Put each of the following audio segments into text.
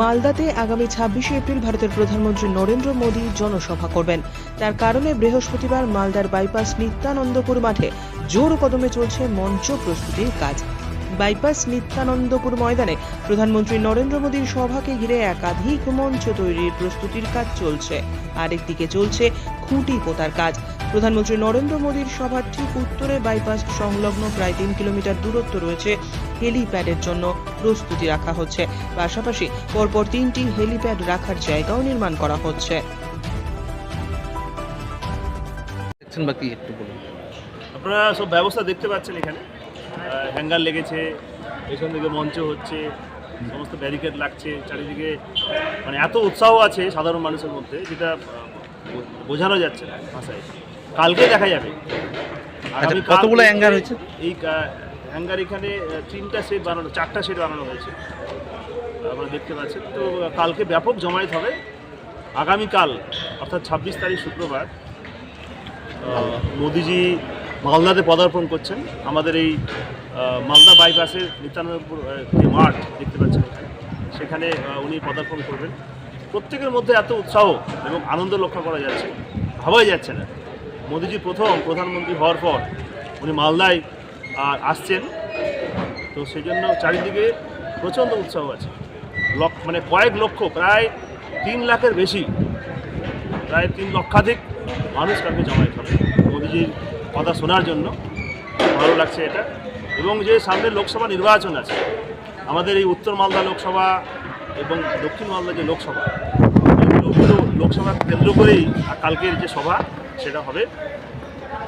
মালদাতে আগামী ছাব্বিশে এপ্রিল ভারতের প্রধানমন্ত্রী নরেন্দ্র মোদী জনসভা করবেন। তার কারণে বৃহস্পতিবার মালদার বাইপাস নিত্যানন্দপুর মাঠে জোর কদমে চলছে মঞ্চ প্রস্তুতির কাজ। বাইপাস নিত্যানন্দপুর ময়দানে প্রধানমন্ত্রী নরেন্দ্র মোদীর সভাকে ঘিরে একাধিক মঞ্চ তৈরির প্রস্তুতির কাজ চলছে। আরেকদিকে চলছে খুঁটি পোতার কাজ। প্রধানমন্ত্রী নরেন্দ্র মোদীর সভার ঠিক উত্তরে বাইপাস সংলগ্ন প্রায় তিন কিলোমিটার দূরত্ব রয়েছে হেলিপ্যাডের জন্য প্রস্তুতি রাখা হচ্ছে। পাশাপাশি পরপর তিনটি হেলিপ্যাড রাখার জায়গাও নির্মাণ করা হচ্ছে। দেখছেন একটু বলুন। আপনারা সব ব্যবস্থা দেখতে পাচ্ছেন এখানে। হ্যাঙ্গার লেগেছে পেছন দিকে মঞ্চ হচ্ছে সমস্ত ব্যারিকেড লাগছে চারিদিকে মানে এত উৎসাহ আছে সাধারণ মানুষের মধ্যে যেটা বোঝানো যাচ্ছে না ভাষায়। কালকে দেখা যাবে। আচ্ছা, কতগুলো থেকে হ্যাঙ্গার হয়েছে? এই হ্যাঙ্গার এখানে তিনটা সেট বানানো চারটা সেট বানানো হয়েছে। আপনারা দেখতে পাচ্ছেন। তো কালকে ব্যাপক জমায়েত হবে। আগামীকাল অর্থাৎ ছাব্বিশ তারিখ শুক্রবার মোদিজি মালদাতে পদার্পণ করছেন। আমাদের এই মালদা বাইপাসের নিত্যানন্দপুর যে মাঠ দেখতে পাচ্ছেন সেখানে উনি পদার্পণ করবেন। প্রত্যেকের মধ্যে এত উৎসাহ এবং আনন্দ লক্ষ্য করা যাচ্ছে। ভাবাই যাচ্ছে না। মোদিজি প্রথম প্রধানমন্ত্রী হওয়ার পর উনি মালদায়, আর আসছেন। তো সেই জন্য চারিদিকে প্রচণ্ড উৎসাহ আছে। লক্ষ মানে কয়েক লক্ষ, প্রায় তিন লাখের বেশি, প্রায় তিন লক্ষাধিক মানুষ কালকে জমায়েত হবে। মোদিজির কথা শোনার জন্য ভালো লাগছে এটা। এবং যে সামনে লোকসভা নির্বাচন আছে, আমাদের এই উত্তর মালদা লোকসভা এবং দক্ষিণ মালদা যে লোকসভা লোকসভা কেন্দ্র করেই কালকের যে সভা সেটা হবে।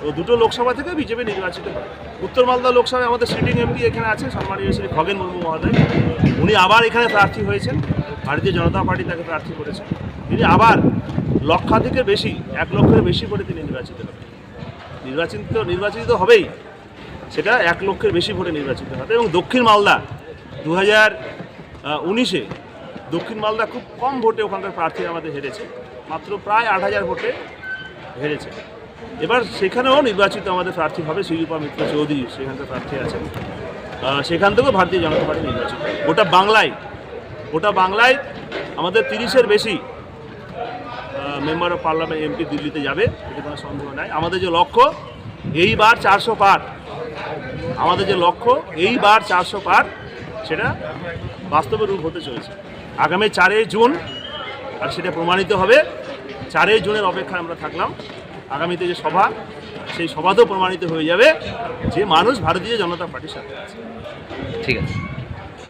তো দুটো লোকসভা থেকে বিজেপি নির্বাচিত হবে উত্তর মালদা লোকসভায় আমাদের সিটিং এমপি এখানে আছে সম্মানীয় শ্রী খগেন মুর্মু মহোদয়। উনি আবার এখানে প্রার্থী হয়েছেন। ভারতীয় জনতা পার্টি তাকে প্রার্থী করেছেন। তিনি আবার লক্ষাধিকের বেশি, এক লক্ষের বেশি করে তিনি নির্বাচিত হবেন। নির্বাচিত নির্বাচিত হবেই। সেটা এক লক্ষের বেশি ভোটে নির্বাচিত হবে। এবং দক্ষিণ মালদা দু হাজার উনিশে দক্ষিণ মালদা খুব কম ভোটে ওখানকার প্রার্থী আমাদের হেরেছে। মাত্র প্রায় আট হাজার ভোটে হেরেছে। এবার সেখানেও নির্বাচিত আমাদের প্রার্থী হবে শিল্পা মিত্র চৌধুরী, সেখানকার প্রার্থী আছেন। সেখান থেকেও ভারতীয় জনতা পার্টি নির্বাচিত। গোটা বাংলায় গোটা বাংলায় আমাদের তিরিশের বেশি মেম্বার অফ পার্লামেন্ট এমপি দিল্লিতে যাবে, এতে কোনো সন্দেহ নাই। আমাদের যে লক্ষ্য, এইবার চারশো পার। আমাদের যে লক্ষ্য, এইবার চারশো পার, সেটা বাস্তবে রূপ হতে চলেছে। আগামী চারই জুন, আর সেটা প্রমাণিত হবে। চারই জনের অপেক্ষায় আমরা থাকলাম। আগামীতে যে সভা, সেই সভাতেও প্রমাণিত হয়ে যাবে যে মানুষ ভারতীয় জনতা পার্টির সাথে আছে। ঠিক আছে।